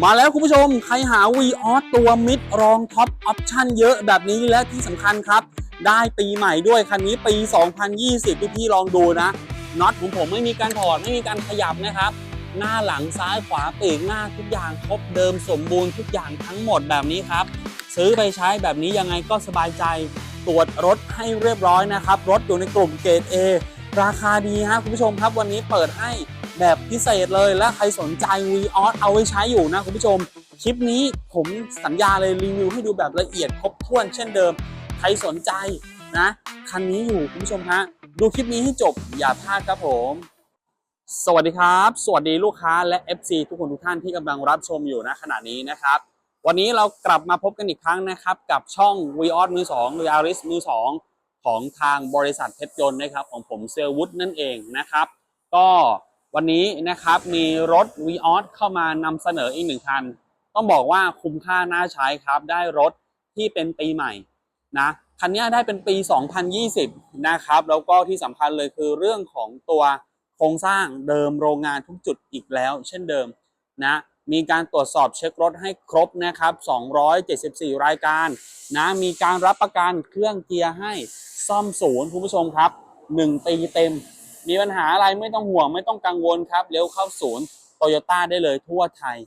มาแล้วคุณผู้ชม ใครหา v ีออตัวมิดรองท็อปออปชั่นเยอะแบบนี้และที่สำคัญครับ ได้ปีใหม่ด้วยคันนี้ปี 2020 พี่พี่ๆลองดูนะน็อตของผมไม่มีการถอดไม่มีการขยับนะครับ หน้าหลังซ้ายขวาปีกหน้าทุกอย่างครบเดิมสมบูรณ์ทุกอย่างทั้งหมดแบบนี้ครับ ซื้อไปใช้แบบนี้ยังไงก็สบายใจตรวจรถให้เรียบร้อยนะครับ รถอยู่ในกลุ่มเกรด A ราคาดีฮะคุณผู้ชมครับวันนี้เปิดให้ แบบพิเศษเลยและใครสนใจ v ีออสเอาไว้ใช้อยู่นะคุณผู้ชม คลิปนี้ผมสัญญาเลยรีวิวให้ดูแบบละเอียดครบถ้วนเช่นเดิม ใครสนใจนะคันนี้อยู่คุณผู้ชมฮะดูคลิปนี้ให้จบอย่าพลาดครับผม สวัสดีครับ สวัสดีลูกค้าและ FC ทุกคนทุกท่านที่กำลังรับชมอยู่ณขณะนี้นะครับ วันนี้เรากลับมาพบกันอีกครั้งนะครับ กับช่อง v ีออสมือ2หรือ Aris มือ2ของทางบริษัทเพชรยนต์นะครับของผมเซลวุฒนั่นเองนะครับ ก็ วันนี้นะครับมีรถ v ีออเข้ามานำเสนออีกหนึ่งคัน ต้องบอกว่าคุ้มค่าน่าใช้ครับ ได้รถที่เป็นปีใหม่นะคันนี้ได้เป็นปี 2020 นะครับ แล้วก็ที่สำคัญเลยคือเรื่องของตัวโครงสร้างเดิมโรงงานทุกจุดอีกแล้ว เช่นเดิมนะมีการตรวจสอบเช็ครถให้ครบนะครับ 274 รายการนะมีการรับประกันเครื่องเกียร์ให้ซ่อมศูนย์คุณผู้ชมครับ 1 ปีเต็ม มีปัญหาอะไรไม่ต้องห่วงไม่ต้องกังวลครับเลี้ยวเข้าศูนย์โตโยต้าได้เลยทั่วไทย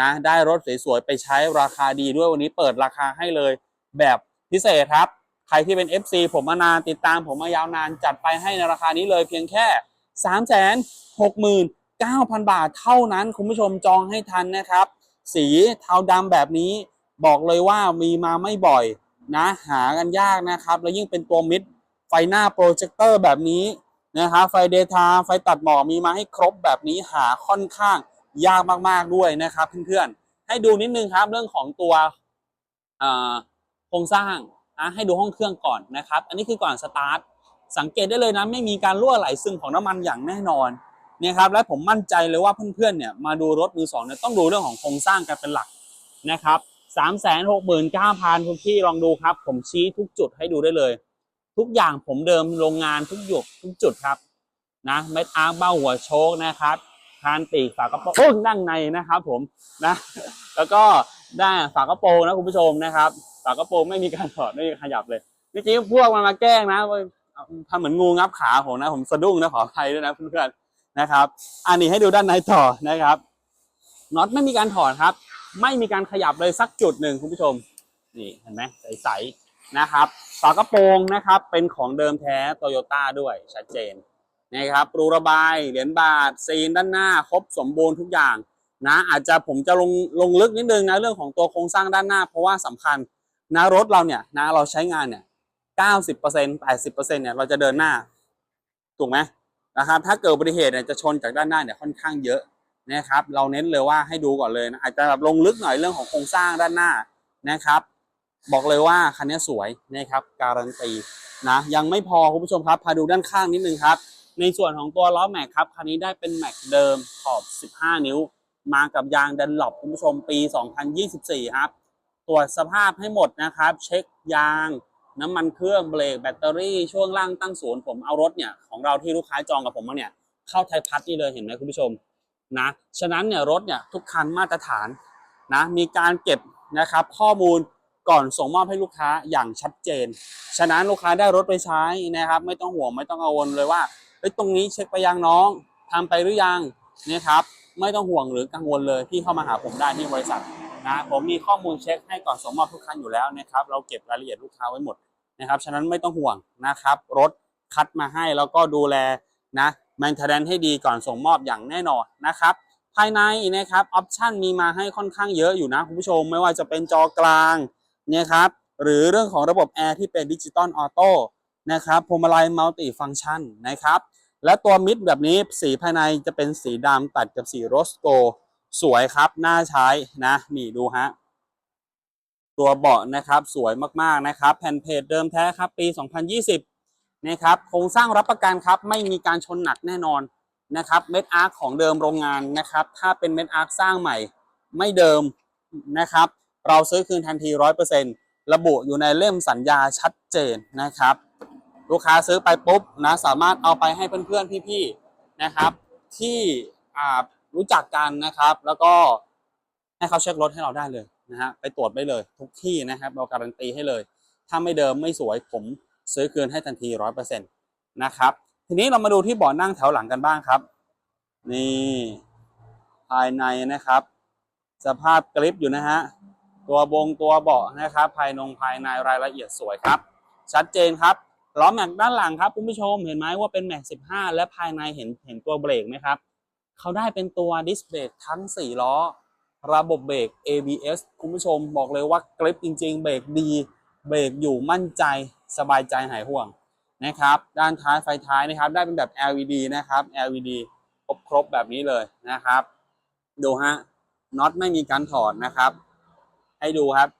นะได้รถสวยๆไปใช้ราคาดีด้วยวันนี้เปิดราคาให้เลยแบบพิเศษครับ ใครที่เป็น FC ผมมานานติดตามผมมายาวนานจัดไปให้ในราคานี้เลยเพียงแค่ 3 6 9 0 0 0 บาทเท่านั้นคุณผู้ชมจองให้ทันนะครับ สีเทาดำแบบนี้บอกเลยว่ามีมาไม่บ่อยนะหากันยากนะครับ แล้วยิ่งเป็นตัวมิดไฟหน้าโปรเจคเตอร์แบบนี้ นะครับไฟเดทาไฟตัดหมอกมีมาให้ครบแบบนี้หาค่อนข้างยากมากๆด้วยนะครับเพื่อนๆให้ดูนิดนึงครับเรื่องของตัวโครงสร้างนะให้ดูห้องเครื่องก่อนนะครับ อันนี้คือก่อนสตาร์ทสังเกตได้เลยนะไม่มีการรั่วไหลซึมของน้ำมันอย่างแน่นอนเนี่ยครับและผมมั่นใจเลยว่าเพื่อนๆเนี่ยมาดูรถมือสองเนี่ยต้องดูเรื่องของโครงสร้างกันเป็นหลักนะครับสามแสนหกหมื่นเก้าพันคุณพี่ลองดูครับ ผมชี้ทุกจุดให้ดูได้เลย ทุกอย่างผมเดิมโรงงานทุกหยกทุกจุดครับ นะเม็ดอาร์เบ้าหัวโชคนะครับคานปีกฝากระโปรงนั่งในนะครับ ผมนะ แล้วก็ได้ฝากระโปรงนะคุณผู้ชมนะครับ ฝากระโปรงไม่มีการถอดไม่มีขยับเลยเมื่อกี้พวกมันมาแกล้งนะว่าทำเหมือนงูงับขาผมนะ ผมสะดุ้งนะขออภัยด้วยนะเพื่อนๆนะครับ อันนี้ให้ดูด้านในต่อนะครับน็อตไม่มีการถอดครับ ไม่มีการขยับเลยสักจุดหนึ่งคุณผู้ชม นี่เห็นไหมใสๆ นะครับฝากระโปรงนะครับเป็นของเดิมแท้โตโยต้าด้วยชัดเจนนะครับรูระบายเหรียญบาทซีนด้านหน้าครบสมบูรณ์ทุกอย่างนะอาจจะผมจะลงลงลึกนิดนึงนะเรื่องของตัวโครงสร้างด้านหน้า เพราะว่าสำคัญนะรถเราเนี่ยนะเราใช้งานเนี่ยเก้าสิบเปอร์เซ็นต์แปดสิบเปอร์เซ็นต์เนี่ยเราจะเดินหน้าถูกไหมนะครับถ้าเกิดอุบัติเหตุเนี่ยจะชนจากด้านหน้าเนี่ยค่อนข้างเยอะนะครับเราเน้นเลยว่าให้ดูก่อนเลยนะอาจจะแบบลงลึกหน่อยเรื่องของโครงสร้างด้านหน้านะครับ บอกเลยว่าคันนี้สวยนะครับการันตีนะยังไม่พอคุณผู้ชมครับพาดูด้านข้างนิดนึงครับ ในส่วนของตัวล้อแม็กครับคันนี้ได้เป็นแม็กเดิมขอบ 15 นิ้ว มากับยางดันหลบคุณผู้ชมปี 2024 ครับ ตรวจสภาพให้หมดนะครับ เช็คยางน้ำมันเครื่องเบรกแบตเตอรี่ช่วงล่างตั้งศูนย์ผมเอารถเนี่ยของเราที่ลูกค้าจองกับผมมาเนี่ยเข้าไทยพัทนี่เลยเห็นไหมคุณผู้ชมนะฉะนั้นเนี่ยรถเนี่ยทุกคันมาตรฐานนะมีการเก็บนะครับข้อมูล ก่อนส่งมอบให้ลูกค้าอย่างชัดเจน ฉะนั้นลูกค้าได้รถไปใช้นะครับ ไม่ต้องห่วงไม่ต้องกังวลเลยว่าเอ้ตรงนี้เช็คไปยังน้องทำไปหรือยังนะครับ ไม่ต้องห่วงหรือกังวลเลยที่เข้ามาหาผมได้ที่บริษัทนะผมมีข้อมูลเช็คให้ก่อนส่งมอบทุกคันอยู่แล้วนะครับ เราเก็บรายละเอียดลูกค้าไว้หมดนะครับ ฉะนั้นไม่ต้องห่วงนะครับ รถคัดมาให้แล้วก็ดูแลนะแมนเทนให้ดีก่อนส่งมอบอย่างแน่นอนนะครับภายในนะครับออปชันมีมาให้ค่อนข้างเยอะอยู่นะคุณผู้ชมไม่ว่าจะเป็นจอกลาง นะครับหรือเรื่องของระบบแอร์ที่เป็นดิจิตอลออโต้นะครับพวงมาลัยมัลติฟังก์ชันนะครับและตัวมิดแบบนี้สีภายในจะเป็นสีดำตัดกับสีโรสโก สวยครับ น่าใช้นะนี่ดูฮะตัวเบาะนะครับสวยมากๆนะครับ แผ่นเพจเดิมแท้ครับปี 2020นะครับโครงสร้างรับประกันครับไม่มีการชนหนักแน่นอนนะครับเม็ดอาร์คของเดิมโรงงานนะครับ ถ้าเป็นเม็ดอาร์คสร้างใหม่ไม่เดิมนะครับ เราซื้อคืนทันที 100%ระบุอยู่ในเล่มสัญญาชัดเจนนะครับ ลูกค้าซื้อไปปุ๊บนะสามารถเอาไปให้เพื่อนๆพี่ๆนะครับ ที่รู้จักกันนะครับ แล้วก็ให้เขาเช็ครถให้เราได้เลยนะฮะไปตรวจได้เลยทุกที่นะครับเราการันตีให้เลย ถ้าไม่เดิมไม่สวยผมซื้อคืนให้ทันทีร้อยเปอร์เซ็นต์นะครับทีนี้เรามาดูที่เบาะนั่งแถวหลังกันบ้างครับ นี่ภายในนะครับ สภาพกริปอยู่นะฮะ ตัวบงตัวเบาะนะครับ ภายนงภายในรายละเอียดสวยครับ ชัดเจนครับล้อแม็กด้านหลังครับคุณผู้ชมเห็นไหมว่าเป็นแม็ก15 และภายในเห็นเห็นตัวเบรกไหมครับเขาได้เป็นตัวดิสเบรกทั้ง 4 ล้อ ระบบเบรก ABS คุณผู้ชมบอกเลยว่ากริปจริง ๆ เบรกดี เบรกอยู่มั่นใจสบายใจหายห่วงนะครับ ด้านท้ายไฟท้ายนะครับ ได้เป็นแบบ LED นะครับ LED ครบครบแบบนี้เลยนะครับ ดูฮะน็อตไม่มีการถอดนะครับ ให้ดูครับ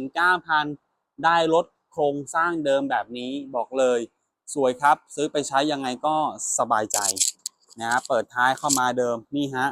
369,000 ได้รถโครงสร้างเดิมแบบนี้บอกเลย สวยครับ ซื้อไปใช้ยังไงก็สบายใจนะเปิดท้ายเข้ามาเดิมนี่ฮะ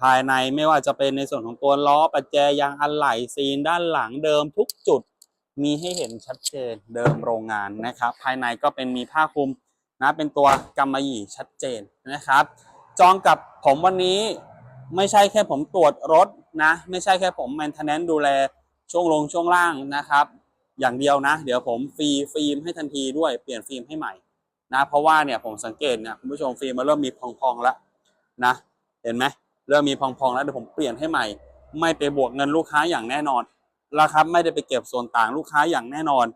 ภายในไม่ว่าจะเป็นในส่วนของตัวล้อประแจยางอะไหล่ซีนด้านหลังเดิมทุกจุดมีให้เห็นชัดเจนเดิมโรงงานนะครับ ภายในก็เป็นมีผ้าคลุมนะเป็นตัวกำมะหยี่ชัดเจนนะครับ จองกับผมวันนี้ไม่ใช่แค่ผมตรวจรถ นะ ไม่ใช่แค่ผมแมนเทนแนนดูแลช่วงลงช่วงล่างนะครับ อย่างเดียวนะ เดี๋ยวผมฟรีฟิล์มให้ทันทีด้วยเปลี่ยนฟิล์มให้ใหม่นะ เพราะว่าเนี่ยผมสังเกตเนี่ยคุณผู้ชมฟิล์มมันเริ่มมีพองๆแล้วนะ เห็นไหมเริ่มมีพองๆแล้วเดี๋ยวผมเปลี่ยนให้ใหม่ ไม่ไปบวกเงินลูกค้าอย่างแน่นอนแล้วครับไม่ได้ไปเก็บส่วนต่างลูกค้าอย่างแน่นอน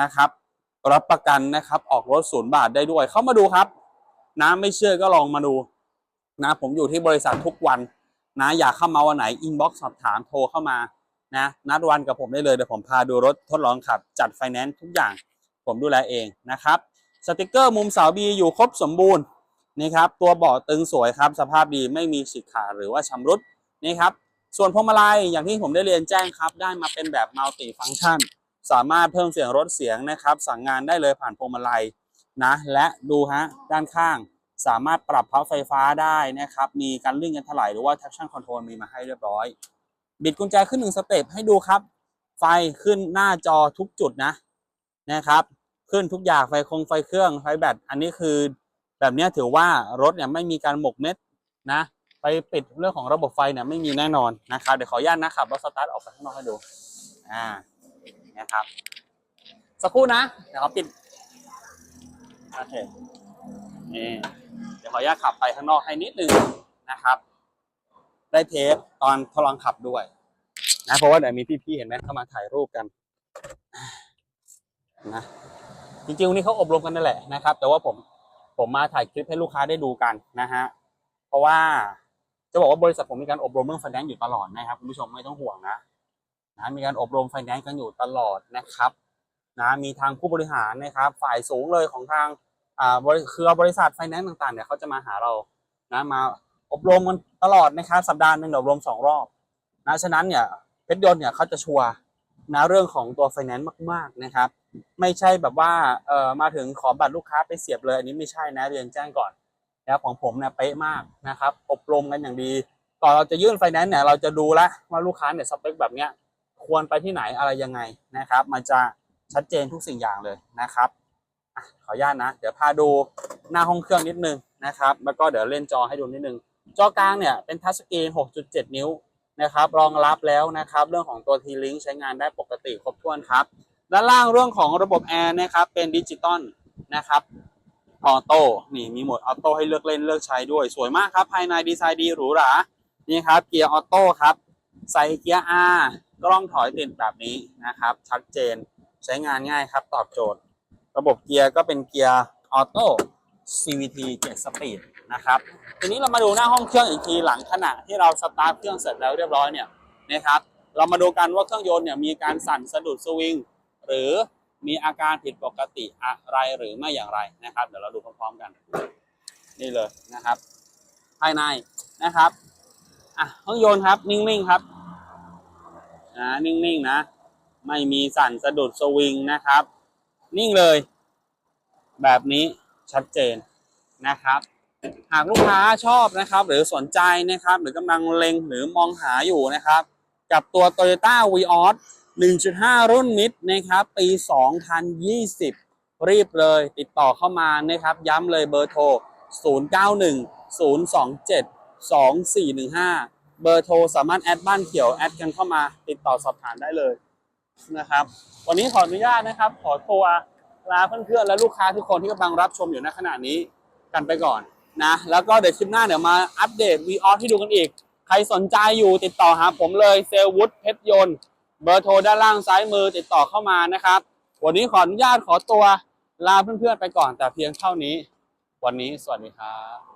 นะครับ รับประกันนะครับออกรถศูนย์บาทได้ด้วย เข้ามาดูครับนะไม่เชื่อก็ลองมาดูนะผมอยู่ที่บริษัททุกวัน นะอยากเข้ามาวันไหนอินบ็อกซ์สอบถามโทรเข้ามานะนัดวันกับผมได้เลยเดี๋ยวผมพาดูรถทดลองขับ จัดไฟแนนซ์ทุกอย่างผมดูแลเองนะครับสติกเกอร์มุมเสาบีอยู่ครบสมบูรณ์นี่ครับตัวเบาะตึงสวยครับ สภาพดีไม่มีฉีกขาดหรือว่าชำรุดนี่ครับส่วนพวงมาลัยอย่างที่ผมได้เรียนแจ้งครับ ได้มาเป็นแบบมัลติฟัง c t ชัน สามารถเพิ่มเสียงลดเสียงนะครับ สั่งงานได้เลยผ่านพวงมาลัยนะ และดูฮะด้านข้าง สามารถปรับพับไฟฟ้าได้นะครับ มีการลื่นกันถลายหรือว่า traction control มีมาให้เรียบร้อย บิดกุญแจขึ้นหนึ่งสเต็ปให้ดูครับ ไฟขึ้นหน้าจอทุกจุดนะนะครับ ขึ้นทุกอย่างไฟคงไฟเครื่องไฟแบตอันนี้คือ แบบนี้ถือว่ารถเนี่ยไม่มีการหมกเม็ดนะไปปิดเรื่องของระบบไฟเนี่ยไม่มีแน่นอนนะครับเดี๋ยวขออนุญาตนะครับรถสตาร์ทออกไปข้างนอกให้ดูอ่านะครับสักครู่นะเดี๋ยวเขาปิดโอเค นี่เดี๋ยวขออนุญาตขับไปข้างนอกให้นิดนึงนะครับ ได้เทปตอนทดลองขับด้วย นะเพราะว่าเดี๋ยวมีพี่ๆเห็นไหมเข้ามาถ่ายรูปกันนะจริงๆวันนี้เขาอบรมกันนั่นแหละนะครับ แต่ว่าผมผมมาถ่ายคลิปให้ลูกค้าได้ดูกันนะฮะเพราะว่าจะบอกว่าบริษัทผมมีการอบรมเรื่องไฟแนนซ์อยู่ตลอดนะครับคุณผู้ชมไม่ต้องห่วงนะนะมีการอบรมไฟแนนซ์กันอยู่ตลอดนะครับนะมีทางผู้บริหารนะครับ ฝ่ายสูงเลยของทาง อ่าบริเครือบริษัทไฟแนนซ์ต่างๆเนี่ยเขาจะมาหาเรานะมาอบรมกันตลอดนะครับสัปดาห์หนึ่งอบรมสองรอบนะฉะนั้นเนี่ยเพชรยนต์เนี่ยเขาจะชัวร์นะเรื่องของตัวไฟแนนซ์มากๆนะครับ ไม่ใช่แบบว่าเอ่อมาถึงขอบัตรลูกค้าไปเสียบเลยอันนี้ไม่ใช่นะเรียนแจ้งก่อนนะครับของผมเนี่ยเป๊ะมากนะครับ อบรมกันอย่างดีก่อนเราจะยื่นไฟแนนซ์เนี่ยเราจะดูแล้วว่าลูกค้าเนี่ยสเปคแบบเนี้ยควรไปที่ไหนอะไรยังไงนะครับ มันจะชัดเจนทุกสิ่งอย่างเลยนะครับ ขออนุญาตนะ เดี๋ยวพาดูหน้าห้องเครื่องนิดนึงนะครับ แล้วก็เดี๋ยวเล่นจอให้ดูนิดนึง จอกลางเนี่ยเป็นทัชสกรีน 6.7 นิ้วนะครับ รองรับแล้วนะครับ เรื่องของตัว T-Link ใช้งานได้ปกติครบถ้วนครับ ด้านล่างเรื่องของระบบแอร์นะครับเป็นดิจิตอลนะครับออโต้นี่มีโหมดออโต้ให้เลือกเล่นเลือกใช้ด้วยสวยมากครับ ภายในดีไซน์ดีหรูหรานี่ครับเกียร์ออโต้ครับ ใส่เกียร์ R กล้องถอยติดแบบนี้นะครับ ชัดเจนใช้งานง่ายครับตอบโจทย์ ระบบเกียร์ก็เป็นเกียร์ออโต้ CVT 7 Speed นะครับ ทีนี้เรามาดูหน้าห้องเครื่องอีกทีหลังขณะที่เราสตาร์ทเครื่องเสร็จแล้วเรียบร้อยเนี่ยนะครับ เรามาดูกันว่าเครื่องยนต์เนี่ยมีการสั่นสะดุดสวิง หรือมีอาการผิดปกติอะไรหรือไม่อย่างไรนะครับ เดี๋ยวเราดูพร้อมๆกัน นี่เลยนะครับ ภายในนะครับอะเครื่องยนต์ครับนิ่งๆครับนะนิ่งๆนะ ไม่มีสั่นสะดุดสวิงนะครับ นิ่งเลย แบบนี้ชัดเจนนะครับ หากลูกค้าชอบนะครับ หรือสนใจนะครับ หรือกำลังเล็งหรือมองหาอยู่นะครับ กับตัว Toyota Vios 1.5 รุ่นมิดนะครับ ปี 2020 รีบเลยติดต่อเข้ามานะครับ ย้ำเลยเบอร์โทร 091 027 2415 เบอร์โทรสามารถแอดบ้านเขียว แอดกันเข้ามาติดต่อสอบถามได้เลย นะครับ วันนี้ขออนุญาตนะครับ ขอตัวลาเพื่อนๆและลูกค้าทุกคนที่กำลังรับชมอยู่ณขณะนี้กันไปก่อนนะ แล้วก็เดี๋ยวคลิปหน้าเดี๋ยวมาอัปเดต v ีออให้ดูกันอีก ใครสนใจอยู่ติดต่อหาผมเลยเซลวุฒเพชรยนต์เบอร์โทรด้านล่างซ้ายมือติดต่อเข้ามานะครับ วันนี้ขออนุญาตขอตัวลาเพื่อนๆไปก่อนแต่เพียงเท่านี้ วันนี้สวัสดีครับ